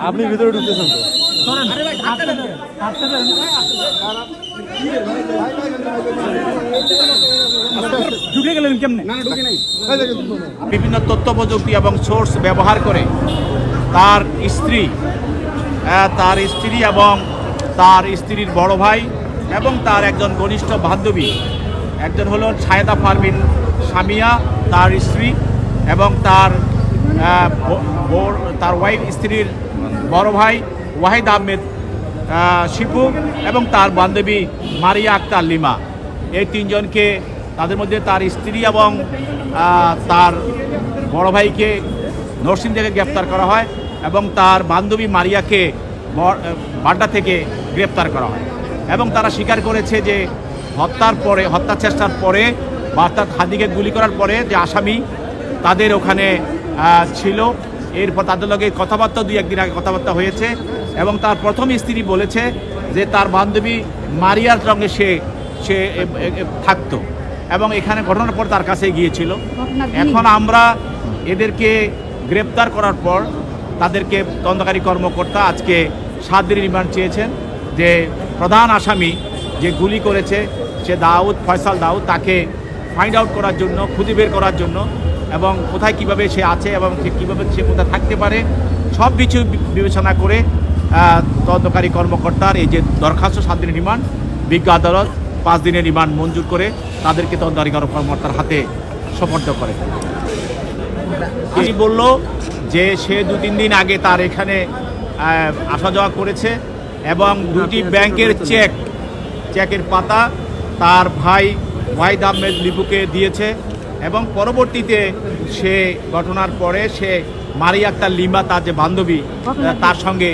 আপনি ভিতরে ঢুকতেছেন তো। ঢুকে গেলেন কেমনে? বিভিন্ন তথ্য প্রযুক্তি এবং সোর্স ব্যবহার করে তার স্ত্রী তার স্ত্রী এবং তার স্ত্রীর বড় ভাই এবং তার একজন ঘনিষ্ঠ বান্ধবী একজন হলো ছায়েদা পারভিন সামিয়া তার স্ত্রী এবং তার তার ওয়াইফ স্ত্রীর বড় ভাই ওয়াহিদ আহমেদ আহ, শিপু এবং তার বান্ধবী মারিয়া আক্তার লিমা। এই তিনজনকে তাদের মধ্যে তার স্ত্রী এবং তার বড় ভাইকে নরসিং থেকে গ্রেপ্তার করা হয় এবং তার বান্ধবী মারিয়াকে বাড্ডা থেকে গ্রেপ্তার করা হয়। এবং তারা স্বীকার করেছে যে হত্যার পরে হত্যা চেষ্টার পরে অর্থাৎ হাদিকে গুলি করার পরে যে আসামি তাদের ওখানে ছিল। এরপর তাদের লগে কথাবার্তা দুই একদিন আগে কথাবার্তা হয়েছে এবং তার প্রথম স্ত্রী বলেছে যে তার বান্ধবী মারিয়ার সঙ্গে সে সে থাকতো এবং এখানে ঘটনার পর তার কাছে গিয়েছিল। এখন আমরা এদেরকে গ্রেপ্তার করার পর তাদেরকে তদন্তকারী কর্মকর্তা আজকে সাত দিনের রিমান্ড চেয়েছেন যে প্রধান আসামি যে গুলি করেছে সে দাউদ ফয়সাল দাউদ তাকে ফাইন্ড আউট করার জন্য খুঁজে বের করার জন্য এবং কোথায় কীভাবে সে আছে এবং সে কীভাবে সে কোথায় থাকতে পারে সব কিছু বিবেচনা করে তদন্তকারী কর্মকর্তার এই যে দরখাস্ত সাত দিনের রিমান্ড বিজ্ঞ আদালত পাঁচ দিনের রিমান্ড মঞ্জুর করে তাদেরকে তদন্তকারী কর্মকর্তার হাতে সমর্থ করে। তিনি বলল যে সে দু তিন দিন আগে তার এখানে আসা যাওয়া করেছে এবং দুটি ব্যাংকের চেক চেকের পাতা তার ভাই ওয়াহিদ আহমেদ লিপুকে দিয়েছে এবং পরবর্তীতে সে ঘটনার পরে সে মারিয়া আক্তার লিম্বা তার যে বান্ধবী তার সঙ্গে